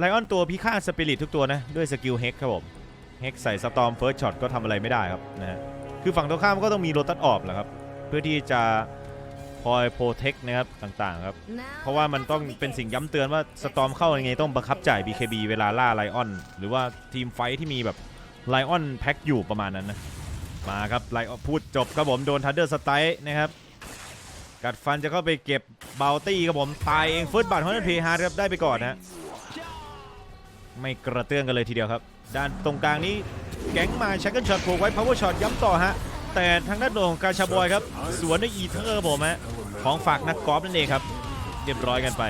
ไลออนตัวพิฆาตสปิริตทุกตัวนะ ด้วยสกิลเฮกครับผมเฮกใส่สตอมเฟิร์สช็อตก็ทำอะไรไม่ได้ครับนะฮะคือฝั่งตรงข้ามก็ต้องมีโรตัสออบแหละครับ เพื่อที่จะคอยโปรเทคนะครับต่างๆครับ เพราะว่ามันต้องเป็นสิ่งย้ำเตือนว่าสตอมเข้ายังไงต้องบังคับจ่าย BKB เวลาล่าไลออน หรือว่าทีมไฟท์ที่มีแบบไลออนแพ็คอยู่ประมาณนั้นนะ มาครับไลออนพูดจบครับผม โดนทันเดอร์สไตล์นะครับ กัดฟันจะเข้าไปเก็บบาวตี้ครับผม ตายเองเฟิร์สบัตรของนันเพย์ฮาร์ดครับได้ไปก่อนนะฮะ ไม่กระเตื้องกันเลยทีเดียวครับ ด้านตรงกลางนี้แก๊งมาชักเกิลช็อตผูกไว้พาวเวอร์ช็อตย้ำต่อฮะ แต่ทางด้านโดนของกาชาบอยครับ สวนด้วยอีเทอร์ครับผมฮะของฝากนักกอล์ฟนั่นเองครับ เรียบร้อยกันไป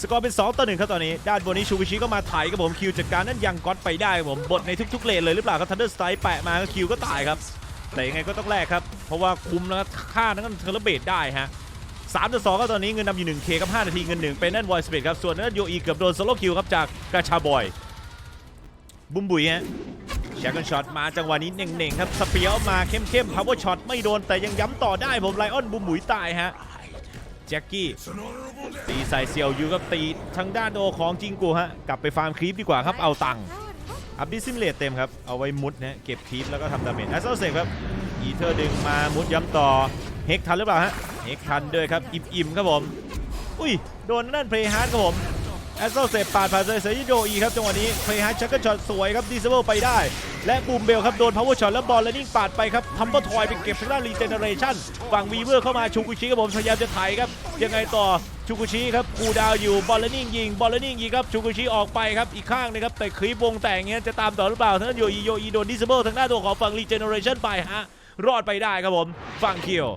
สกอร์เป็น 2 ต่อ1ครับตอนนี้ ด้านบนนี้ชูวิชิก็มาไถครับผมคิวจัดการนั่นยังก๊อตไปได้ครับผมบทในทุกๆเลนเลยหรือเปล่าครับทันเดอร์สไตร์แปะมาก็คิวก็ตายครับแต่ยังไงก็ต้องแลกครับเพราะว่าคุมแล้วก็ฆ่านั่นเทอร์เบตได้ฮะ 3ต่อ2ก็ตอนนี้เงินนำอยู่ 1K ครับ5นาทีเงินหนึ่งเป็นนั่นวอยสเปดครับ ส่วนนั่นโยอีเกือบโดนโซโลคิวครับจากกาชาบอย บุ้มบุ๋ยฮะแชกเกิลช็อตมาจังหวะนี้เน่งๆครับสเปียร์มาเข้มๆพาวเวอร์ช็อตไม่โดนแต่ยังย้ำต่อได้ผมไลออนบุ้มบุ๋ยตายฮะแจ็คกี้ตีใส่เซียวยูครับตีทางด้านโดของจิงกูฮะกลับไปฟาร์มครีปดีกว่าครับเอาตังค์อัพดิซิมเลตเต็มครับ เอาไว้มุดนะเก็บครีปแล้วก็ทำดาเมจแอสเซลเซฟครับอีเทอร์ดึงมามุดย้ำต่อเฮกทันหรือเปล่าฮะ เฮกทันด้วยครับ อิ่มๆครับผม อุ้ย โดนนั่นเพลย์ฮาร์ดครับผมแอสเซเซปาดผ่านเซเซยิโดอีครับจังหวะนี้เพลย์ฮาร์ดชักเกิลช็อตสวยครับดีเซเบิลไปได้ และบูมเบลครับ โดนพาวเวอร์ช็อตแล้วบอลเลนนิ่งปาดไปครับทัมเบอร์ทอยไปเก็บทางด้านรีเจเนเรชั่นฝั่งวีเวอร์เข้ามาชูกุชิครับผมพยายามจะไถครับ ยังไงต่อชูกุชิครับกูดาวอยู่บอลเลนนิ่งยิงบอลเลนนิ่งยิงครับชูกุชิออกไปครับอีกข้างนะครับแต่คลิปวงแต่งเงี้ยจะตามต่อหรือเปล่าทางด้นโยอีโยอีโดนดิสเบิลทางด้านตัวของฝั่งรีเจเนเรชั่นไปฮะรอดไปได้ครับผมฝั่งเคียว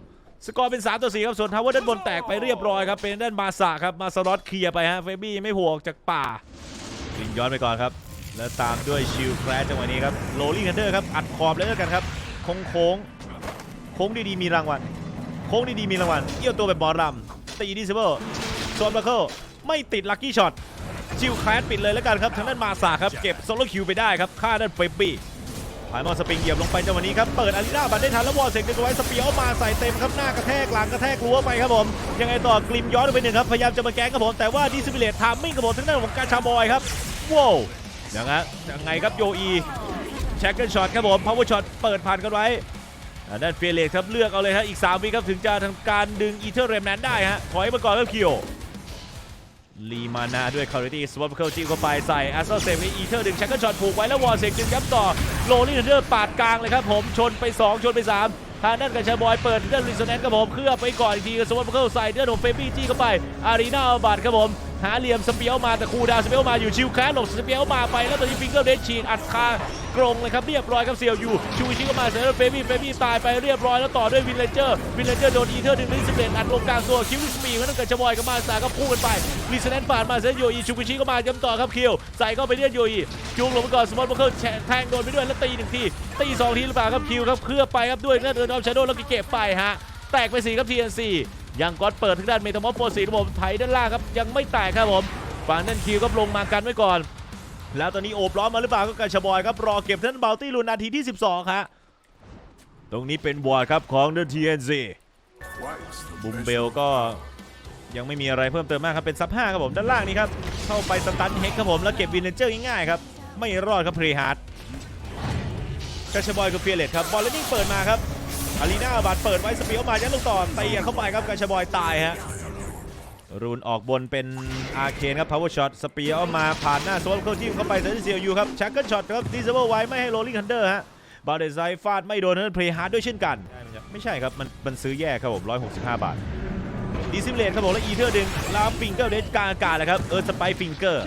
สกอร์เป็น 3 ต่อ 4 ครับ ส่วนทาวเวอร์ด้านบนแตกไปเรียบร้อยครับ เป็นด้านมาสะครับ มาสล็อตเคลียร์ไปฮะ เฟบี้ยังไม่หัวกจากป่าลิงย้อนไปก่อนครับ แล้วตามด้วยชิลแครชจังหวะนี้ครับ โรลลิ่งทันเดอร์ครับ อัดขอบเลยแล้วกันครับ โค้งโค้งโค้งดีๆมีรางวัล โค้งดีๆมีรางวัลเอี้ยวตัวแบบบอลรำตีดิสเบิลโซนบัคเคิลไม่ติดลัคกี้ช็อตชิลแครชปิดเลยแล้วกันครับ ทางด้านมาสะครับ เก็บโซโลคิวไปได้ครับ ฆ่าด้านเฟบี้ ผายมอนสปริงเหยียบลงไปจังหวะนี้ครับ เปิดอารีนาบัตได้ทันแล้ววอลเซกดึงไว้สเปียร์มาใส่เต็มครับหน้ากระแทกหลังกระแทกรั้วไปครับผม ยังไงต่อกลิมย้อนไปหนึ่งครับ พยายามจะมาแก้งครับผม แต่ว่าดิสพิเลตทามมิ่งครับผมทั้งด้านของกาชาบอยครับว้าวยังไงยังไงครับโยอีแช็กเกิลช็อตครับผมพาวเวอร์ช็อตเปิดผ่านกันไว้อ่าด้านเฟียเลตครับเลือกเอาเลยครับอีก3วิครับถึงจะทำการดึงอีเทอร์เรมแนนได้ฮะถอยมาก่อนครับคิโอลีมานาด้วยคาริตี้สวอปเคิลจิ้มเข้าไปใส่แอสเซเซฟอีเทอร์ดึงชักเกิลช็อตผูกไว้แล้ววอลเซกดึงย้ำต่อ โรลี่เดอร์ปาดกลางเลยครับผมชนไป 2 ชนไป 3 ทางด้านกับชาบอยเปิดเดอร์ลิสแนนครับผมเคลือบไปก่อนอีกทีสวอปเข้าใส่เดอร์โดนเฟบี้จี้เข้าไป อารีนาอัลบาดครับผม หาเหลี่ยมสเปียวมาแต่คูดาวสเปียวมาอยู่ชิวแคสหลบสเปียวมาไปแล้วตอนนี้ฟิงเกอร์เดชฉีดอัดคากรงเลยครับเรียบร้อยครับเซียวอยู่ชูชิก็มาเสร็จแล้วเฟบี้เฟบี้ตายไปเรียบร้อยแล้วต่อด้วยวินเลเจอร์วินเลเจอร์โดนอีเทอร์ดึงลิสเบนอัดลงกลางตัวคิววิสปีมันต้องเกิดชบอยกับมาสาก็พุ่งกันไปลิสแนนผ่านมาเสร็จโยอีชูชิก็มาย้ำต่อครับคิวใส่เข้าไปเลียนโยอีจูงลงไปก่อนสมอลบัคเคิลแทงโดนไปด้วยแล้วตีหนึ่งทีตีสองทีหรือเปล่าครับคิวครับเคลือไปครับด้วยเลือดเดินออฟชาโดแล้วก็เก็บไปฮะแตกไปสี่ครับ TNC ยังก๊อตเปิดทางด้านเมทามอฟโฟสีครับผมไถด้านล่างครับยังไม่แตกครับผมฝั่งนั่นคิวก็ลงมากันไว้ก่อน แล้วตอนนี้โอบล้อมมาหรือเปล่าก็กาชบอยครับรอเก็บท่านเบลตี้ลุนนาทีที่ 12ครับตรงนี้เป็นวอร์ดครับของเดอะทีเอ็นซีบุมเบลก็ยังไม่มีอะไรเพิ่มเติมมากครับเป็นซับ5ครับผมด้านล่างนี้ครับเข้าไปสตันเฮกครับผมแล้วเก็บวินเลนเจอร์ง่ายๆครับไม่รอดครับเพรฮาร์ดกาชบอยกับเฟียเลตครับบอลเลนนิ่งเปิดมาครับอารีนาบัตเปิดไว้สปียวมายัดลูกต่อตีเข้าไปครับกาชบอยตายฮะ รูนออกบนเป็นอาเคนครับ power shot สเปียร์เอามาผ่านหน้าโซลเข้าจิ้มเข้าไปเซนเซียวยูครับชักเกิลช็อตครับดีเซเบิลไว้ไม่ให้โรลลิงทันเดอร์ฮะบาเดไซฟาดไม่โดนนั้นเพลย์ฮาร์ดด้วยเช่นกันไม่ใช่ครับ มันมันซื้อแยกครับผม 165 บาทดีซิมเลนครับผม แล้วอีเทอร์ดึงลาวฟิงเกอร์เดกลางอากาศเลยครับ เออสไปฟิงเกอร์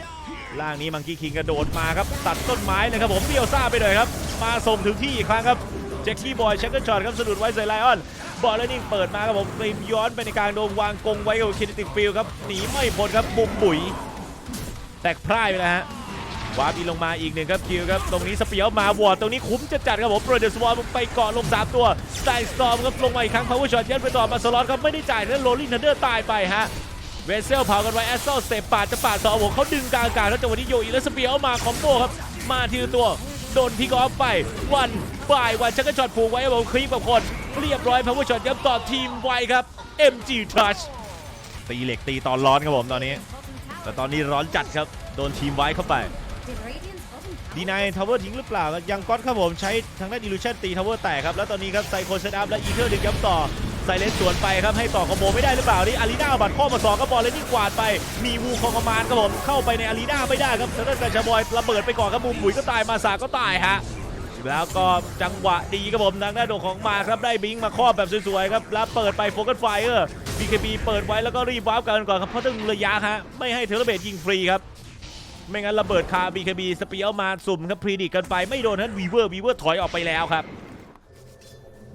ล่างนี้มังกี้คิงกระโดดมาครับ ตัดต้นไม้เลยครับผมเปรี้ยวซ่าไปเลยครับ มาส่งถึงที่อีกครั้งครับ แจ็คกี้บอยชักเกิลช็อตครับสะดุดไว้ใส่ไลออนบอลแล้วนิ่เปิดมาครับผมกริมย้อนไปในกลางโดมวางกงไว้กับคินติฟิลครับหนีไม่พ้นครับบุมบุ๋ยแตกพร่ายไปแล้วฮะวาร์ปีลงมาอีกหนึ่งครับคิวครับตรงนี้สเปียวมาวอร์ดตรงนี้คุ้มจะจัดครับผมโปรเดสวอร์ไปเกาะลง3ตัวสไตสตอมครับลงมาอีกครั้งพาวเวอร์ช็อตยัดไปต่อมาสล็อตครับไม่ได้จ่ายแล้วโรลลิงทันเดอร์ตายไปฮะเวเซลเผากันไว้แอสเซลสเตปปาดจะปาดต่อโอ้โหเขาดึงกลางอากาแล้วจังหวะนี้โยอีแล้วสเปียวมาคอมโบครับมาทีละตัว โดนพิกออฟไป วันบ่ายวันชักกระชอตผูกไว้ครับผมคลีปกับคน เรียบร้อยพาวเวอร์ช็อตยับต่อทีมไวครับ MG Touch ตีเหล็กตีตอนร้อนครับผมตอนนี้ แต่ตอนนี้ร้อนจัดครับ โดนทีมไว้เข้าไปดีนายทาวเวอร์ทิ้งหรือเปล่ายังก๊อตครับผมใช้ทางด้านอิลูชันตีทาวเวอร์แตกครับ แล้วตอนนี้ครับไซโคเซตอัพและอีเทอร์ดึงย้ำต่อ ไซเลนสวนไปครับให้ต่อคอมโบไม่ได้หรือเปล่านี่อารีนาบัตรข้อมาสองก็บอลเลยนี่กวาดไป มีวูคองกมานครับผมเข้าไปในอารีนาไม่ได้ครับทางด้านกชาบอยระเบิดไปก่อนครับมุมบุ๋ยก็ตายมาสาก็ตายฮะแล้วก็จังหวะดีครับผมทางด้านโดของมาครับได้บิงมาครอบแบบสวยๆครับแล้วเปิดไปโฟกัสไฟเออร์ BKB เปิดไว้แล้วก็รีบวาร์ปกันก่อนครับเพราะตึงระยะฮะไม่ให้เทเลเบตยิงฟรีครับไม่งั้นระเบิดคา BKB สเปียลมาสุ่มครับพรีดิกกันไปไม่โดนท่านวีเวอร์วีเวอร์ถอยออกไปแล้วครับ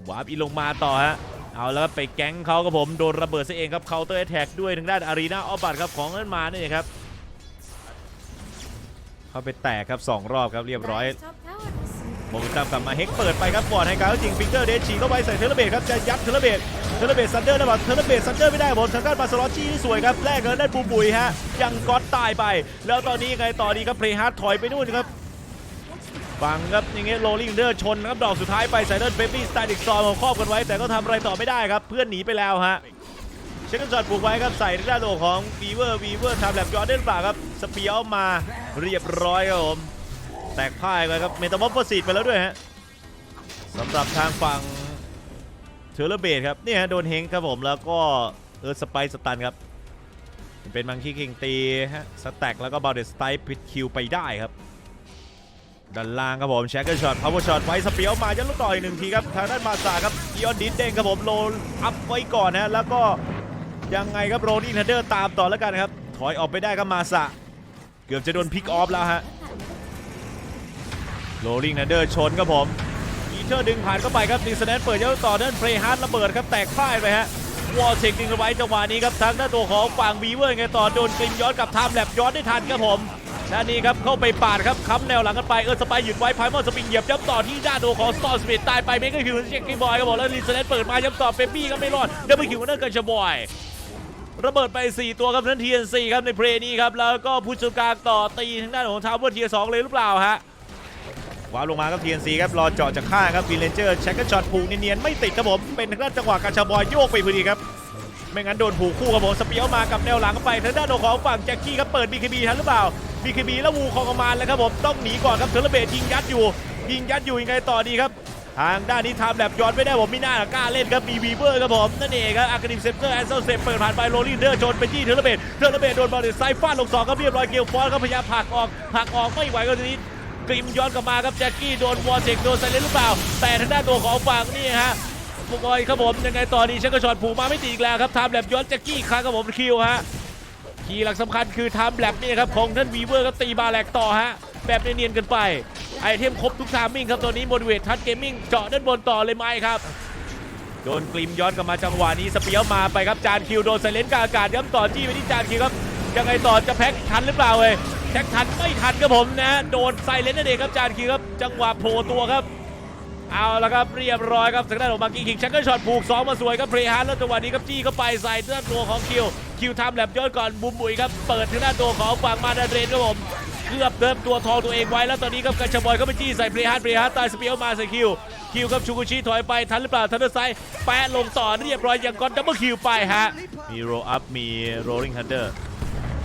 วาร์ปอีลงมาต่อฮะ เอาแล้วไปแก๊งเขาครับผมโดนระเบิดซะเองครับเคาน์เตอร์แท็กด้วยทางด้านอารีนาออบัตครับของนั้นมานี่นเองครับเข้าไปแตกครับสองรอบครับเรียบร้อยโมเมนตัมกลับมาเฮกเปิดไปครับบอร์ดให้การจริงฟิงเกอร์เดชีเข้าไปใส่เทเลเบตครับจะยัดเทเลเบตเทเลเบตซันเดอร์นะบัดเทเลเบตซันเดอร์ไม่ได้ผมทางด้านบาสลอจี้ที่สวยครับแลกกันได้ปูบุยฮะยังก๊อตตายไป แล้วตอนนี้ยังไงต่อดีครับเพลย์ฮาร์ดถอยไปนู่นครับ ฟังครับอย่างเงี้ยโรลลิงเดอร์ชนครับดอกสุดท้ายไปใส่เดินเบบี้สไตลิกซอมของครอบกันไว้ แต่ก็ทำอะไรต่อไม่ได้ครับ เพื่อนหนีไปแล้วฮะเช็คกันจอดปลูกไว้ครับใส่ด้านโลของวีเวอร์วีเวอร์ทำแบบยอร์เดนเปล่าครับสเปียลมาเรียบร้อยครับผมแตกพ่ายไปครับเมตา o อ p โพสิตไปแล้วด้วยฮะสำหรับทางฝั่งเทเลเบตครับนี่ฮะโดนเฮงครับผมแล้วก็เออสไปสตันครับเป็นมังคีคิงตีฮะสแต็กแล้วก็บาเดสไตพิดคิวไปได้ครับ ด้านล่างครับผมแชกเกอร์ช็อตพาวเวอร์ช็อตไว้สเปียวมายันลูกต่อยหนึ่งทีครับทางด้านมาซาครับอีออนดิสเด้งครับผมโลอัพไว้ก่อนนะแล้วก็ยังไงครับโรนี่ทันเดอร์ตามต่อแล้วกันครับ ถอยออกไปได้ครับมาซาเกือบจะโดนพิกออฟแล้วฮะโรลิงทันเดอร์ชนครับผมอีเทอร์ดึงผ่านเข้าไปครับดิสแนนเปิดยาวต่อเดินเพลย์ฮาร์ดระเบิดครับแตกพ่ายไปฮะวอลเช็คดึงไว้จังหวะนี้ครับทางด้านตัวของฝั่งวีเวอร์ไงต่อโดนกลิมย้อนกับไทม์แลบย้อนได้ทันครับผม ด้านนี้ครับเข้าไปปาดครับค้ำแนวหลังกันไปเออสไปหยุดไว้พายมอนสปริงเหยียบย้ำต่อที่ด้านตัวของสตอร์สปีดตายไปเมกะคิวเช็คกี้บอยครับผมแล้วดิสแนนเปิดมาย้ำต่อเฟบี้ก็ไม่รอดเดบิวคิวนั่นกันชบอยระเบิดไป 4 ตัวครับนั้นทีเอ็นซีครับในเพลนี้ครับแล้วก็ผู้จัดการต่อตีทางด้านของทาวเวอร์เทียสองเลยหรือเปล่าฮะวาลงมาครับ TNC ครับรอเจาะจากข้างครับฟีเลนเจอร์แช็คเกอร์ช็อตผูกเนียนๆไม่ติดครับผมเป็นทางด้านจังหวะกาชาบอยโยกไปพอดีครับ ไม่งั้นโดนผูกคู่ครับผมสเปียวมากับแนวหลังไปทางด้านของฝั่งแจ็คกี้ครับเปิด BKB ทันหรือเปล่า BKB แล้ววูคองมานแล้วครับผมต้องหนีก่อนครับเทเลเบตยิงยัดอยู่ ยิงยัดอยู่ยังไงต่อดีครับทางด้านนี้ทำแบบย้อนไม่ได้ผมไม่น่ากล้าเล่นครับมีวีเวอร์ครับผมนั่นเองครับอาร์คดิมเซปเตอร์แอนเซลเซปเปิดผ่านไปโรลลิงเดอร์ชนไปที่เทเลเบตเทเลเบตโดนบอลเดไซฟาดลงสองครับเรียบร้อยเกลฟอสก็พยายามผลักออกผลักออกไม่ไหวก็ทีนี้กริมย้อนกลับมาครับแจ็คกี้โดนวอร์เจกโดนไซเลนหรือเปล่า แต่ทางด้านตัวของฝั่งนี่ฮะ บุกบอยครับผมยังไงต่อดีเชักกระชอนผูกมาไม่ติดอีกแล้วครับทำแลบย้อนแจ็คกี้ครั้งครับผมคิวฮะคีย์หลักสำคัญคือทำแลบนี่ครับของท่านวีเวอร์ก็ตีบาแหลกต่อฮะแบบเนียนๆกันไปไอเทมครบทุกทามมิ่งครับตัวนี้โมดเวททัชเกมมิ่งเจาะด้านบนต่อเลยไหมครับโดนกลิมย้อนกลับมาจังหวะนี้สเปียวมาไปครับจานคิวโดนไซเลนกาอากาศย้ำต่อจี้ไปที่จานคิวครับยังไงต่อจะแพ็คทันหรือเปล่าเว้ยแพ็คทันไม่ทันครับผมนะโดนไซเลนนั่นเองครับจานคิวครับจังหวะโผล่ตัวครับ เอาละครับเรียบร้อยครับทางด้านของบังกี้คิงชักเกอร์ช็อตผูกสองมาสวยครับเพลฮาร์ดแล้วจังหวะนี้ครับจี้เข้าไปใส่ด้านตัวของคิว คิวทำแลบย้อนก่อนบุมบุยครับเปิดทางด้านตัวของฝั่งมาดาเรนครับผมเกือบเติมตัวทองตัวเองไว้แล้วตอนนี้ครับกัญชบอยก็ไปจี้ใส่เพลฮาร์ดเพลฮาร์ดตายสเปียวมาใส่คิว คิวครับชูกุชิถอยไปทันหรือเปล่าทันเดอร์ไซแปะลงต่อเรียบร้อยยังก้อนดับเบิลคิวไปฮะมีโรอัพมีโรลลิงฮันเดอร์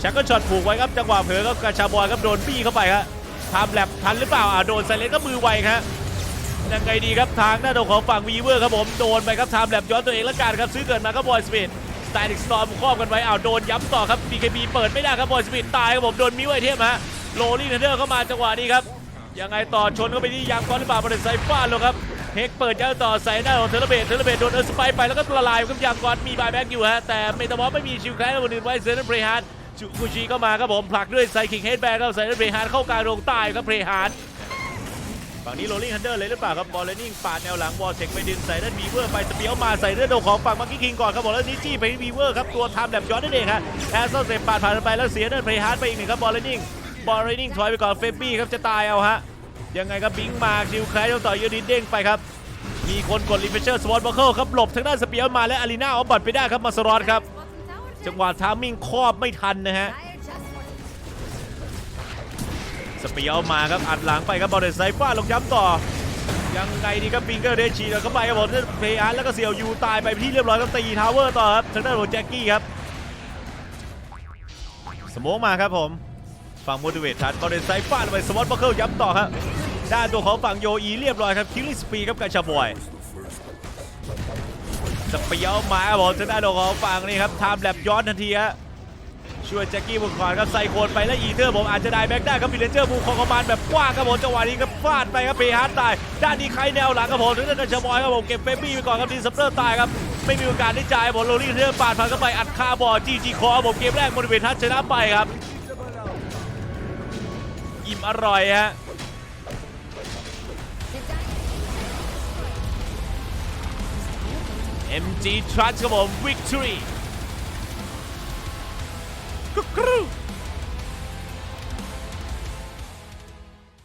ชักก็ช็อตผูกไว้ครับจังหวะเผลอก็กระชบอยครับโดนบี้เข้าไปครับทำแลบทันหรือเปล่าอ่าโดนไซเลนก็มือไวครับ ยังไงดีครับทางด้านของฝั่งวีเวอร์ครับผมโดนไปครับทำแลบย้อนตัวเองแล้วกันครับซื้อเกิดมาก็บบอยสปีดสไตลิสตอมครอบกันไว้อ้าวโดนย้ำต่อครับ BKB เปิดไม่ได้ครับบอยสปีดตายครับผมโดนมิวไอเทมฮะโรลี่เทนเดอร์เข้ามาจังหวะนี้ครับยังไงต่อชนเข้าไปที่ยางก้อนหรือเปล่าบริษัทไซฟ้าลงครับเฮกเปิดยาวต่อใส่หน้าของเทเลเบตเทเลเบตโดนเออร์สไปไปแล้วก็ละลายครับยางก้อนมีบายแบ็กอยู่ฮะแต่เมตาบอสไม่มีชิวแคลร์บนอื่นไว้เซนต์เพรฮาร์ดชูกุชิก็มาครับผมผลักด้วยไซคิงเฮดแบร์ครับใส่ด้วยเพย์ฮาร์ดเข้ากลางโรงใต้ครับเพย์ฮาร์ด ฝั่งนี้โรลลิงฮันเดอร์เลยหรือเปล่าครับบอลเลนิ่งปาดแนวหลังบอลเช็คไปดึงใส่ด้านวีเวอร์ไปสเปียวมาใส่ด้านโดของฝั่งมังกี้คิงก่อนครับบอกแล้วนิจี้ไปวีเวอร์ครับตัวทำแบบย้อนนั่นเองครับแอสโซอร์เซปาดผ่านไปแล้วเสียด้านเพย์ฮาร์ดไปอีกหนึ่งครับบอลเลนิ่งบอลเลนิ่งถอยไปก่อนเฟบบี้ครับจะตายเอาฮะยังไงครับบิงมาชิวแคลร์ต่อยูดิเด้งไปครับมีคนกดรีเฟชเชอร์สวอตบัคเคิลครับหลบทางด้านสเปียวมาและอารีนาเอาบัตรไปได้ครับมาสรอตครับจังหวะทามมิ่งครอบไม่ทันนะฮะ สเปียวมาครับอัดหลังไปครับบอลเดนไซฟ้าลงย้ำต่อ ยังไงดีครับปิงเกอร์เดชีแล้วก็ไปครับผมเพย์อาร์แล้วก็เสียวยูตายไปที่เรียบร้อยครับตีทาวเวอร์ต่อครับทางด้านของแจ็คกี้ครับสโมกมาครับผมฝั่งโมดิเวททันบอลเดนไซฟาดไปสวอตบัคเคิลย้ำต่อครับด้านตัวของฝั่งโยอีเรียบร้อยครับคิลลิสปีครับกาชาบอยสเปียวมาครับผมทางด้านของฝั่งนี่ครับไทม์แลบย้อนทันทีฮะ ช่วยแจ็คกี้บุกก่อนครับใส่โคนไปแล้วอีเทอร์ผมอาจจะได้แบ็กได้ครับฟิเลเจอร์บูคองกมานแบบกว้างครับผมจังหวะนี้ครับฟาดไปครับเพฮาร์ตาย ด้านนี้ใครแนวหลังครับผมทางด้านกาชบอยครับผมเก็บเฟบี้ไปก่อนครับดีซัปเตอร์ตายครับไม่มีโอกาสได้จ่ายผมโรลี่เทอร์ปาดผ่านเข้าไปอัดคาบอลจีจีคอผมเกมแรกโมดิเวททันชนะไปครับอิ่มอร่อยฮะ MG Trust ครับผม Victory กรุ๊กก รู